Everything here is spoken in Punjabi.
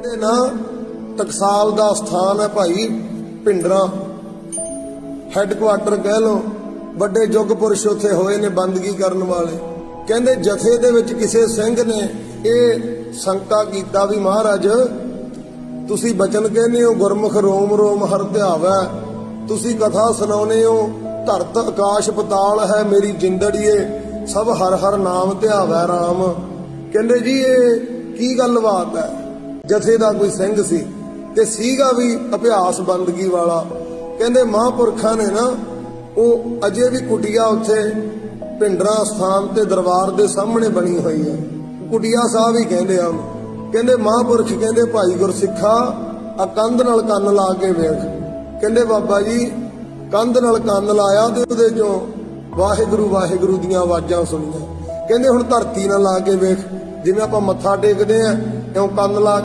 ਕਹਿੰਦੇ ਨਾ ਟਕਸਾਲ ਦਾ ਸਥਾਨ ਹੈ ਭਾਈ ਪਿੰਡਰਾ ਹੈੱਡਕੁਆਟਰ ਕਹਿ ਲੋ ਵੱਡੇ ਯੁੱਗ ਪੁਰਸ਼ ਉੱਥੇ ਹੋਏ ਨੇ ਬੰਦਗੀ ਕਰਨ ਵਾਲੇ। ਕਹਿੰਦੇ ਜਥੇ ਦੇ ਵਿੱਚ ਕਿਸੇ ਸਿੰਘ ਨੇ ਇਹ ਸੰਕਾ ਕੀਤਾ ਵੀ, ਮਹਾਰਾਜ, ਤੁਸੀਂ ਬਚਨ ਕਹਿੰਦੇ ਹੋ, ਗੁਰਮੁਖ ਰੋਮ ਰੋਮ ਹਰ ਧਿਆਵੈ। ਤੁਸੀਂ ਕਥਾ ਸੁਣਾਉਨੇ ਹੋ, ਧਰਤ ਆਕਾਸ਼ ਪਤਾਲ ਹੈ ਮੇਰੀ ਜਿੰਦੜੀਏ, ਸਭ ਹਰ ਹਰ ਨਾਮ ਧਿਆਵੈ RAM ਕਹਿੰਦੇ ਜੀ, ਇਹ ਕੀ ਗੱਲਬਾਤ ਹੈ? ਜਥੇ ਦਾ ਕੋਈ ਸਿੰਘ ਸੀ ਤੇ ਸੀਗਾ ਵੀ ਅਭਿਆਸ ਬੰਦਗੀ ਵਾਲਾ। ਕਹਿੰਦੇ ਮਹਾਂਪੁਰਖਾਂ ਨੇ ਨਾ, ਉਹ ਅਜੇ ਵੀ ਕੁਟਿਆ ਉੱਥੇ ਪਿੰਡਰਾ ਸਥਾਨ ਤੇ ਦਰਬਾਰ ਦੇ ਸਾਹਮਣੇ ਬਣੀ ਹੋਈ ਹੈ। ਕੁਟਿਆ ਸਾਹਿਬ ਹੀ ਕਹਿੰਦੇ ਆ ਕਹਿੰਦੇ ਮਹਾਂਪੁਰਖ ਕਹਿੰਦੇ, ਭਾਈ ਗੁਰਸਿੱਖਾ ਆ ਕੰਧ ਨਾਲ ਕੰਨ ਲਾ ਕੇ ਵੇਖ। ਕਹਿੰਦੇ, ਬਾਬਾ ਜੀ, ਕੰਧ ਨਾਲ ਕੰਨ ਲਾਇਆ ਤੇ ਉਹਦੇ ਚੋਂ ਵਾਹਿਗੁਰੂ ਵਾਹਿਗੁਰੂ ਦੀਆਂ ਆਵਾਜ਼ਾਂ ਸੁਣੀਆਂ। ਕਹਿੰਦੇ, ਹੁਣ ਧਰਤੀ ਨਾਲ ਲਾ ਕੇ ਵੇਖ। ਜਿਵੇਂ ਆਪਾਂ ਮੱਥਾ ਟੇਕਦੇ ਆ, ਇਉਂ ਕੰਨ ਲਾ